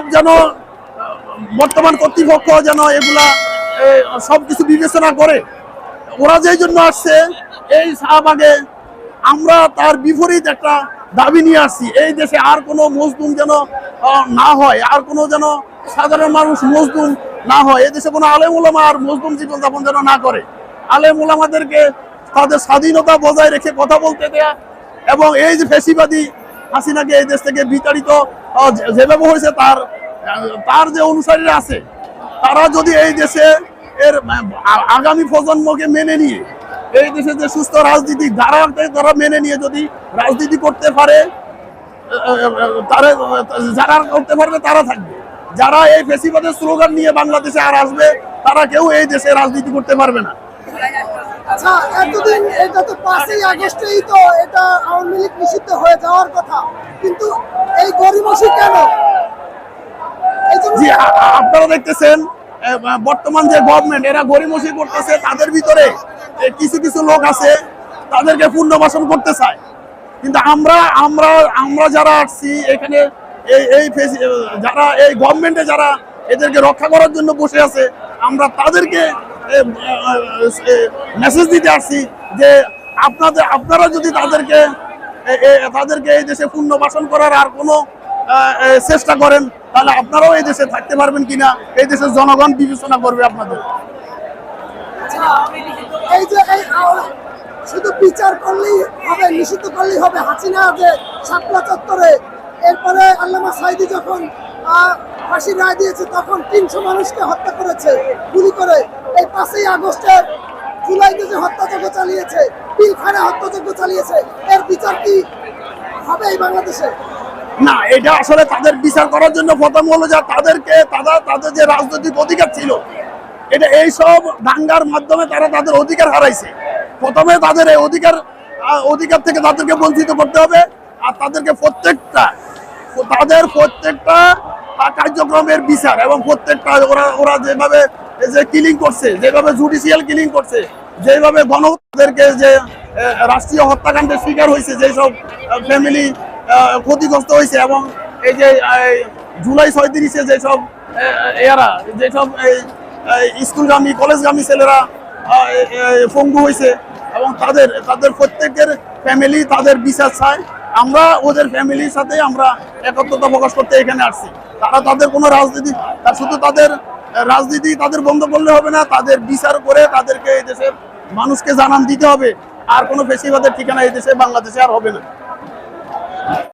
সব যেন, বর্তমান কর্তৃপক্ষ যেন এগুলা সব কিছু বিবেচনা করে। ওরা যেই জন্য আসছে, এই শাহবাগে আমরা তার বিপরীত একটা দাবি নিয়ে আসছি। এই দেশে আর কোনো মজদুম যেন না হয়, আর কোনো যেন সাধারণ মানুষ মজদুম না হয়। এই দেশে কোনো আলেম ওলামা আর মজদুম জীবনযাপন যেন না করে। আলেম ওলামাদেরকে তাদের স্বাধীনতা বজায় রেখে কথা বলতে দেয়া এবং এই যে ফেসিবাদী হাসিনাকে এই দেশ থেকে বিতাড়িত যে- যেভাবে হয়েছে তার তার যে অনুসারীরা আছে, তারা যদি এই দেশে এর আগামী প্রজন্মকে মেনে নিয়ে, এই দেশে যে সুস্থ রাজনীতি ধারা তারা মেনে নিয়ে যদি রাজনীতি করতে পারে তারা, যারা করতে পারবে তারা থাকবে। যারা এই ফেসিবাদের স্লোগান নিয়ে বাংলাদেশে আর আসবে, তারা কেউ এই দেশে রাজনীতি করতে পারবে না। আচ্ছা এতদিন, এটা তো পাঁচই আগস্টেই তো এটা আওয়ামী লীগ নিষিদ্ধ হয়ে যাওয়ার কথা কিন্তু এই গরিমসি কেন? আপনারা দেখতেছেন বর্তমান যে গভর্নমেন্ট এরা গরিমসি করতেছে, তাদের ভিতরে কিছু কিছু লোক আছে, তাদেরকে করতে চায়। কিন্তু আমরা আমরা আমরা যারা আসছি, এখানে এই এই যারা, এই গভর্নমেন্টে যারা এদেরকে রক্ষা করার জন্য বসে আছে, আমরা তাদেরকে মেসেজ দিতে আসছি যে আপনাদের, আপনারা যদি তাদেরকে তাদেরকে এই দেশে পুনর্বাসন করার আর কোনো চেষ্টা করেন, তাহলে আপনারাও এই দেশে থাকতে পারবেন কিনা? এই দেশের জনগণ বিবেচনা করবে আপনাদের। শুধু বিচার করলেই হবে, নিষিদ্ধ করলেই হবে। হাসিনা যে শাপলা চত্বরে, এরপরে আল্লামা সাইদি যখন ফাঁসির রায় দিয়েছে, তখন তিনশো মানুষকে হত্যা করেছে, গুলি করে। এই পাঁচই আগস্টে জুলাইতে যে হত্যাযজ্ঞ চালিয়েছে, পিলখানা হত্যাযজ্ঞ চালিয়েছে, এর বিচার কি হবে এই বাংলাদেশে? না, এটা আসলে তাদের বিচার করার জন্য প্রথম হলো যে তাদেরকে, তারা তাদের যে রাজনৈতিক অধিকার ছিল, এটা এই সব দাঙ্গার মাধ্যমে তারা তাদের অধিকার হারাইছে। প্রথমে তাদের এই অধিকার অধিকার থেকে তাদেরকে বঞ্চিত করতে হবে, আর তাদেরকে প্রত্যেকটা, তাদের প্রত্যেকটা কার্যক্রমের বিচার এবং প্রত্যেকটা ওরা ওরা যেভাবে যে কিলিং করছে, যেভাবে জুডিশিয়াল কিলিং করছে, যেভাবে গণহত্যাদেরকে যে রাষ্ট্রীয় হত্যাকাণ্ডের শিকার হয়েছে, যেসব ফ্যামিলি ক্ষতিগ্রস্ত হয়েছে এবং এই যে জুলাই ছয়ত্রিশে যেসব এরা, যেসব স্কুলগামী, কলেজগামী ছেলেরা পঙ্গু হয়েছে এবং তাদের তাদের প্রত্যেকের ফ্যামিলি তাদের বিচার চায়। আমরা ওদের ফ্যামিলির সাথে আমরা একত্রতা প্রকাশ করতে এখানে আসছি। তারা তাদের কোনো রাজনীতি শুধু তাদের রাজনীতি তাদের বন্ধ করলে হবে না, তাদের বিচার করে তাদেরকে এই দেশের মানুষকে জানান দিতে হবে। আর কোনো বেশিরভাগের ঠিকানা এই দেশে, বাংলাদেশে আর হবে না।